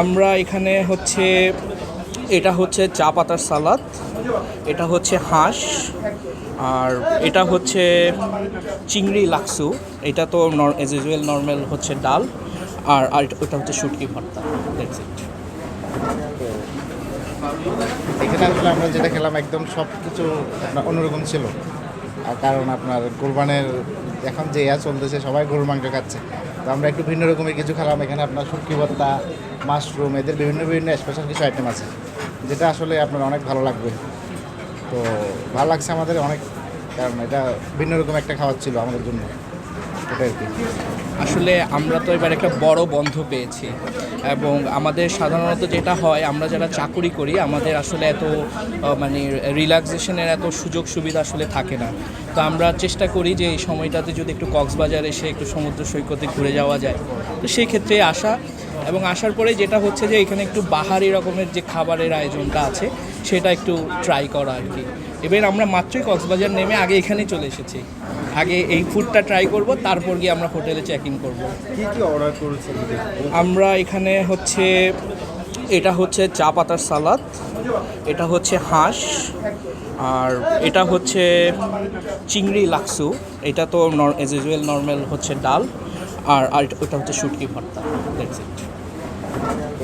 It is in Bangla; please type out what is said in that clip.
আমরা এখানে হচ্ছে, এটা হচ্ছে চা পাতার সালাদ, এটা হচ্ছে হাঁস, আর এটা হচ্ছে চিংড়ি লাক্সু। এটা তো এজ ইউজুয়াল নর্মাল হচ্ছে ডাল, আর আর ওটা হচ্ছে শুটকি ভর্তা। এখানে আসলে আমরা যেটা খেলাম, একদম সব কিছু অন্যরকম ছিল। আর কারণ আপনার কোরবানের, এখন যে ইয়া চলতেছে, সবাই গরুর মাংস খাচ্ছে। তো আমরা একটু ভিন্ন রকমের কিছু খেলাম। এখানে আপনার শুটকি ভর্তা, মাশরুম, এদের বিভিন্ন বিভিন্ন স্পেশাল কিছু আইটেম আছে। যেটা আসলে আপনার অনেক ভালো লাগবে। তো ভালো লাগছে আমাদের অনেক। কারণ এটা ভিন্ন রকম একটা খাওয়ার ছিল আমাদের জন্য। আর কি। আসলে আমরা তো এবার একটা বড় বন্ধ পেয়েছি এবং আমাদের সাধারণত যেটা হয়, আমরা যারা চাকুরি করি, আমাদের আসলে এত মানে রিল্যাক্সেশনের এত সুযোগ সুবিধা আসলে থাকে না। তো আমরা চেষ্টা করি যে এই সময়টাতে যদি একটু কক্সবাজার এসে একটু সমুদ্র সৈকতে ঘুরে যাওয়া যায়। তো সেই ক্ষেত্রে আসা এবং আসার পরে যেটা হচ্ছে যে এখানে একটু বাহারি রকমের যে খাবারের আয়োজনটা আছে সেটা একটু ট্রাই করা আর কি। এবার আমরা মাত্রই কক্সবাজার নেমে আগে এখানে চলে এসেছি। আগে এই ফুডটা ট্রাই করব তারপর গিয়ে আমরা হোটেলে চেক ইন করব। কি কি অর্ডার করেছেন আমরা এখানে হচ্ছে এটা হচ্ছে চা পাতার সালাদ এটা হচ্ছে হাঁস আর এটা হচ্ছে চিংড়ি লাক্সু। এটা তো এজ ইউজুয়াল নর্মাল হচ্ছে ডাল আর আর ওটা হচ্ছে শুটকি ভর্তা। That's it Thank you.